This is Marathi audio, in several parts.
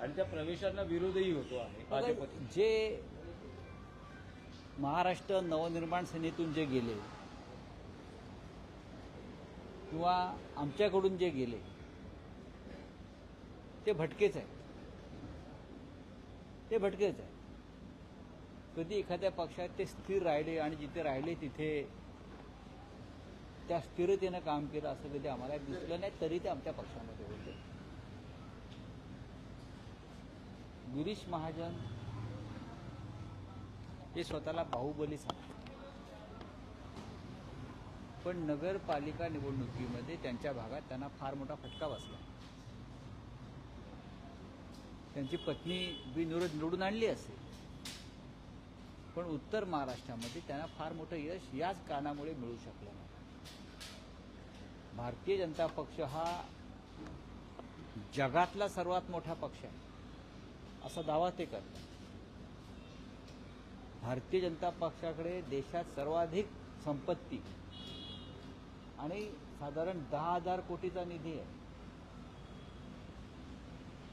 आणि त्या प्रवेशांना विरोधही होतो आहे भाजपचे जे महाराष्ट्र नवनिर्माण सेनेतून जे गेले किंवा आमच्याकडून जे गेले ते भटकेच आहे ते भटकेच आहे कधी एखाद्या पक्षात ते स्थिर राहिले आणि जिथे राहिले तिथे त्या स्थिरतेनं काम केलं असं कधी आम्हाला दिसलं नाही तरी ते आमच्या पक्षामध्ये होते. गिरीश महाजन हे स्वतःला बाहुबली सांगतात. पण नगरपालिका निवडणुकीमध्ये त्यांच्या भागात त्यांना फार मोठा फटका बसला. त्यांची पत्नी बिनविरोध निवडून आणली असेल. पण उत्तर महाराष्ट्रामध्ये त्यांना फार मोठं यश याच कारणामुळे मिळू शकलं नाही. भारतीय जनता पक्ष हा जगातला सर्वात मोठा पक्ष आहे. असा दावा ते करतात. भारतीय जनता पक्षाकडे देशात सर्वाधिक संपत्ती आणि साधारण दहा हजार कोटीचा निधी आहे.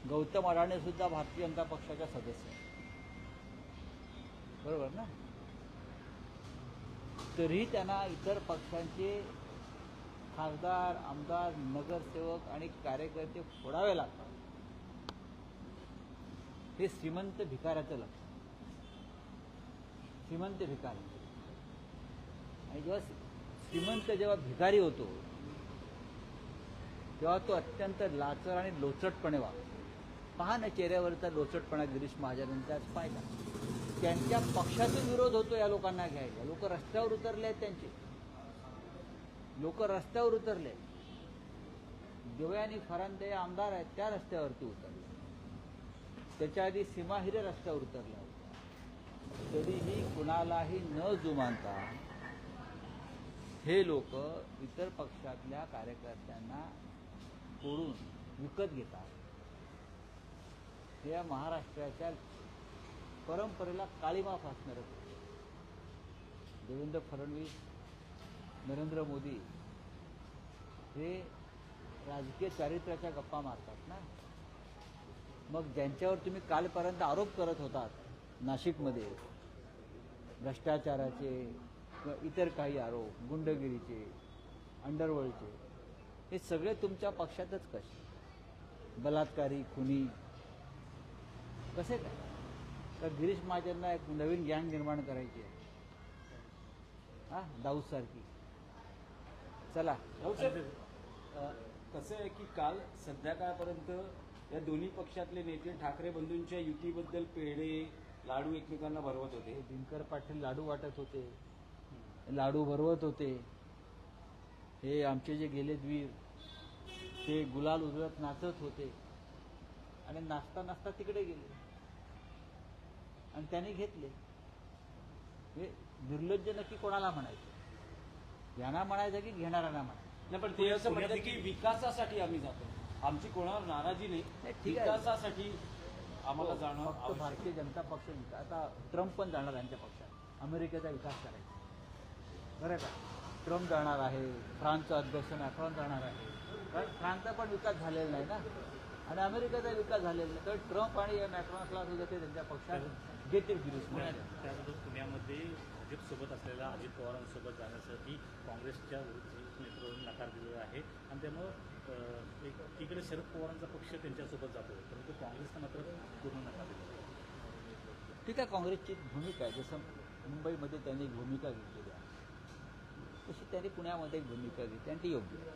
गौतम अडाणे सुद्धा भारतीय जनता पक्षाचा सदस्य आहे बरोबर ना? तरीही त्यांना इतर पक्षांचे खासदार आमदार नगरसेवक आणि कार्यकर्ते फोडावे लागतात. हे श्रीमंत भिकाऱ्याचं लक्षण श्रीमंत भिकार. आणि जेव्हा श्रीमंत जेव्हा भिकारी होतो तेव्हा तो अत्यंत लाचर आणि लोचटपणे वागतो. पहा ना चेहऱ्यावरचा लोचटपणा गिरीश महाजनांचा आज पाहिला. त्यांच्या पक्षाचा विरोध होतो या लोकांना घ्यायला. लोक रस्त्यावर उतरले आहेत त्यांचे. लोक रस्त्यावर उतरले दिवे आणि फरांदे आमदार आहेत त्या रस्त्यावरती उतरले त्याच्या आधी सीमा हिरे रस्त्यावर उतरल्या. होत्या तरीही कुणालाही न जुमानता हे लोक इतर पक्षातल्या कार्यकर्त्यांना कोडून विकत घेतात. हे या महाराष्ट्राच्या परंपरेला काळीमा फासणार देवेंद्र फडणवीस नरेंद्र मोदी हे राजकीय चारित्र्याच्या गप्पा मारतात ना. मग ज्यांच्यावर तुम्ही कालपर्यंत आरोप करत होतात नाशिकमध्ये भ्रष्टाचाराचे किंवा इतर काही आरोप गुंडगिरीचे अंडरवर्ल्डचे हे सगळे तुमच्या पक्षातच कसे? बलात्कारी खुनी कसे काय? तर गिरीश महाजनला एक नवीन गँग निर्माण करायची आहे? हा दाऊद सारखी. चला. राऊत साहेब, कसं आहे की काल संध्याकाळपर्यंत या दोन्ही पक्षातले नेते ठाकरे बंधूंच्या युतीबद्दल पेढे लाडू एकमेकांना भरवत होते. दिनकर पाटील लाडू वाटत होते. लाडू भरवत होते. हे आमचे जे गेले वीर ते गुलाल उधळत नाचत होते. आणि नाचता नाचता तिकडे गेले. आणि त्याने घेतले. हे निर्लज्ज नक्की कोणाला म्हणायचं? यांना म्हणायचं की घेणाऱ्यांना म्हणायचं. नाही पण ते असं म्हणतात की विकासासाठी आम्ही जातो. आमची कोणावर नाराजी नाही. विकासासाठी आम्हाला जाणं फक्त आवश्यक भारतीय जनता पक्ष आता ट्रम्प पण जाणार यांच्या पक्षात. अमेरिकेचा विकास करायचा. बरं का? ट्रम्प जाणार आहे फ्रान्सचा अध्यक्ष मॅक्रॉन जाणार आहे. कारण फ्रान्सचा पण विकास झालेला नाही ना? आणि अमेरिकेचा विकास झालेला तर ट्रम्प आणि या मॅक्रॉनला सुद्धा ते त्यांच्या पक्षात घेतील. त्याबरोबर पुण्यामध्ये भाजपसोबत असलेल्या अजित पवारांसोबत जाण्यासाठी काँग्रेसच्या नेतृत्वाने नकार दिलेला आहे. आणि त्यामुळं एक एकीकडे शरद पवारांचा पक्ष त्यांच्यासोबत जातो परंतु काँग्रेसनं मात्र पूर्ण नकार दिला ठीक आहे काँग्रेसची एक भूमिका आहे? जसं मुंबईमध्ये त्यांनी एक भूमिका घेतलेली आहे. तशी त्यांनी पुण्यामध्ये एक भूमिका घेतली आणि ती योग्य.